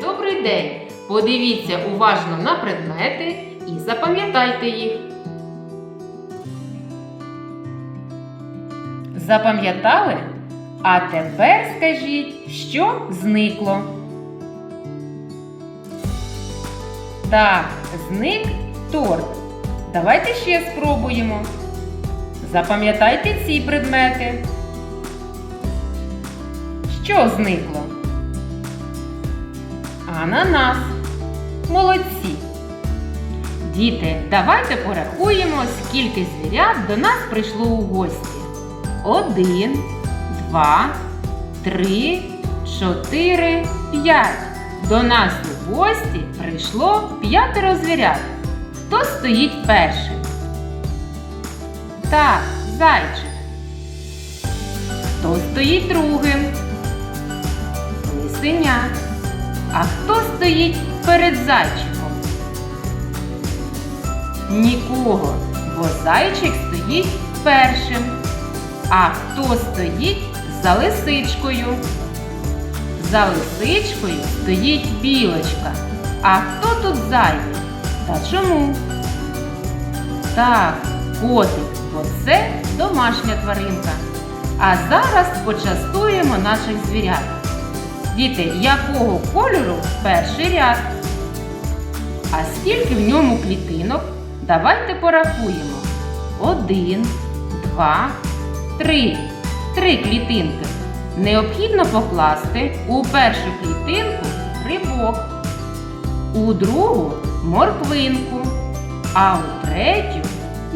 добрий день! Подивіться уважно на предмети і запам'ятайте їх. Запам'ятали? А тепер скажіть, що зникло. Так, зник торт. Давайте ще спробуємо. Запам'ятайте ці предмети. Що зникло? Ананас. Молодці. Діти, давайте порахуємо, скільки звірят до нас прийшло у гості. Один, два, три, чотири, п'ять. До нас у гості прийшло п'ятеро звірят. Хто стоїть першим? Так, зайчик. Хто стоїть другим? Лисеня. А хто стоїть перед зайчиком? Нікого, бо зайчик стоїть першим. А хто стоїть за лисичкою? За лисичкою стоїть білочка. А хто тут зайвий? Та чому? Так, котик, бо це домашня тваринка. А зараз почастуємо наших звірят. Діти, якого кольору перший ряд? А скільки в ньому клітинок? Давайте порахуємо. Один, два, три. Три клітинки. Необхідно покласти у першу клітинку грибок, у другу морквинку, а у третю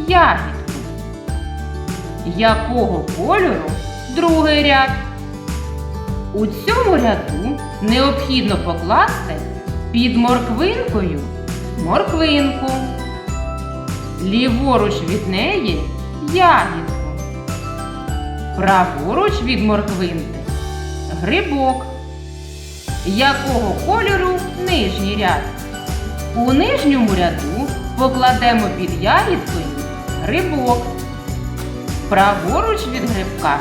ягідку. Якого кольору другий ряд? У цьому ряду необхідно покласти під морквинкою морквинку, ліворуч від неї ягідку, праворуч від морквинки грибок. Якого кольору нижній ряд? У нижньому ряду покладемо під ягідкою грибок, праворуч від грибка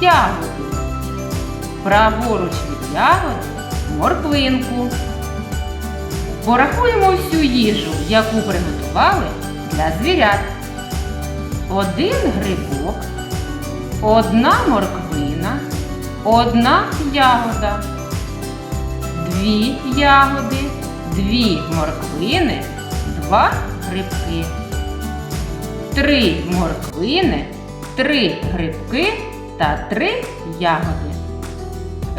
ягоду праворуч від ягоди морквинку. Порахуємо всю їжу, яку приготували для звірят. Один грибок, одна морквина, одна ягода, дві ягоди, дві морквини, два грибки. Три морквини, три грибки та три ягоди.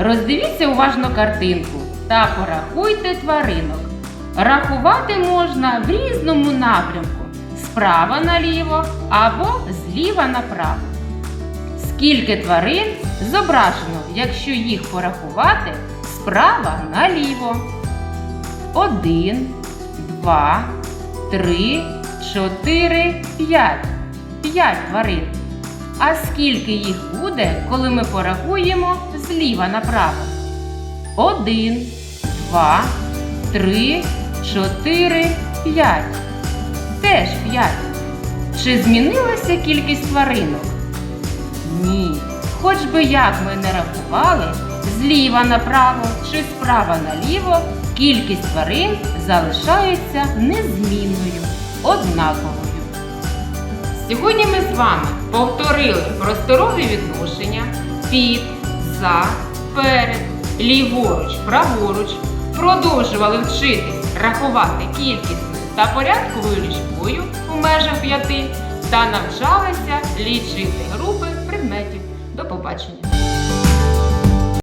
Роздивіться уважно картинку та порахуйте тваринок. Рахувати можна в різному напрямку справа наліво або зліва направо. Скільки тварин зображено, якщо їх порахувати справа наліво? Один, два, три, чотири, п'ять. П'ять тварин. А скільки їх буде, коли ми порахуємо зліва направо? Один, два, три, чотири, п'ять. Теж п'ять. Чи змінилася кількість тваринок? Ні. Хоч би як ми не рахували, зліва направо чи справа наліво, кількість тварин залишається незмінною, однаковою. Сьогодні ми з вами повторили просторові відношення під, за, перед, ліворуч, праворуч, продовжували вчитись рахувати кількісною та порядковою лічбою у межах п'яти та навчалися лічити групи предметів. До побачення!